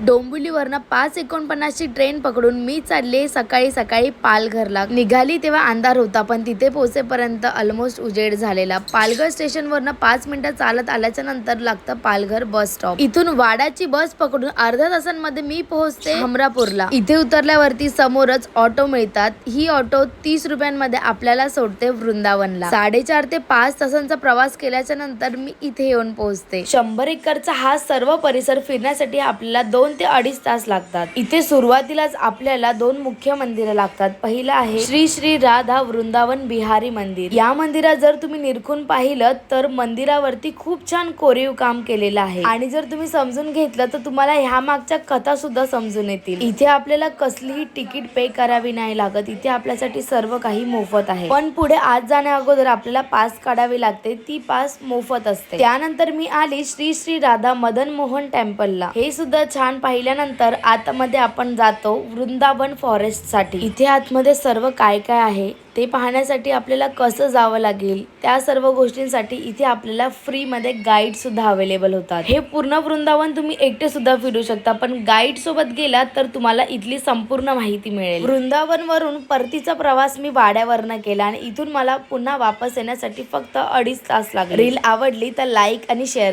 डोंबिवलीवरनं पाच एकोणपन्नासची ट्रेन पकडून मी चालले. सकाळी सकाळी पालघरला. निघाली तेव्हा अंधार होता पण तिथे पोहोचेपर्यंत ऑलमोस्ट उजेड झालेला. पालघर स्टेशनवरनं पाच मिनिटं चालत आल्याच्यानंतर लागतं पालघर बस स्टॉप इथून वाडाची बस पकडून अर्ध्या तासांमध्ये मी पोहोचते हमरापूरला. इथे उतरल्यावरती समोरच ऑटो मिळतात. ही ऑटो तीस रुपयांमध्ये आपल्याला सोडते वृंदावनला. साडेचार ते पाच तासांचा प्रवास केल्याच्यानंतर मी इथे येऊन पोहोचते. शंभर एकरचा हा सर्व परिसर फिरण्यासाठी आपल्याला दोन दोन ते अडीच तास लागतात. इथे सुरुवातीलाच आपल्याला दोन मुख्य मंदिरं लागतात. पहिलं आहे श्री श्री राधा वृंदावन बिहारी मंदिर. या मंदिरात जर तुम्ही निरखून पाहिलं तर मंदिरावरती खूप छान कोरीव काम केलेलं आहे. आणि जर तुम्ही समजून घेतलं तर तुम्हाला ह्या मागच्या कथा सुद्धा समजून येतील. इथे आपल्याला कसलीही तिकीट पे करावी नाही लागत. इथे आपल्यासाठी सर्व काही मोफत आहे. पण पुढे आज जाण्या अगोदर आपल्याला पास काढावी लागते. ती पास मोफत असते. त्यानंतर मी आली श्री श्री राधा मदन मोहन टेम्पलला. हे सुद्धा छान पाहिल्यानंतर आतमध्ये आपण जातो वृंदावन फॉरेस्टसाठी इथे आतमध्ये सर्व काय काय आहे ते पाहण्यासाठी आपल्याला कसं जावं लागेल त्या सर्व गोष्टींसाठी इथे आपल्याला फ्री मध्ये गाईड सुद्धा अवेलेबल होतात. हे पूर्ण वृंदावन तुम्ही एकटे सुद्धा फिरू शकता पण गाईड सोबत गेलात तर तुम्हाला इथली संपूर्ण माहिती मिळेल. वृंदावन वरून परतीचा प्रवास मी वाड्यावरनं केला आणि इथून मला पुन्हा वापस येण्यासाठी फक्त अडीच तास लागले. रील आवडली तर लाईक आणि शेअर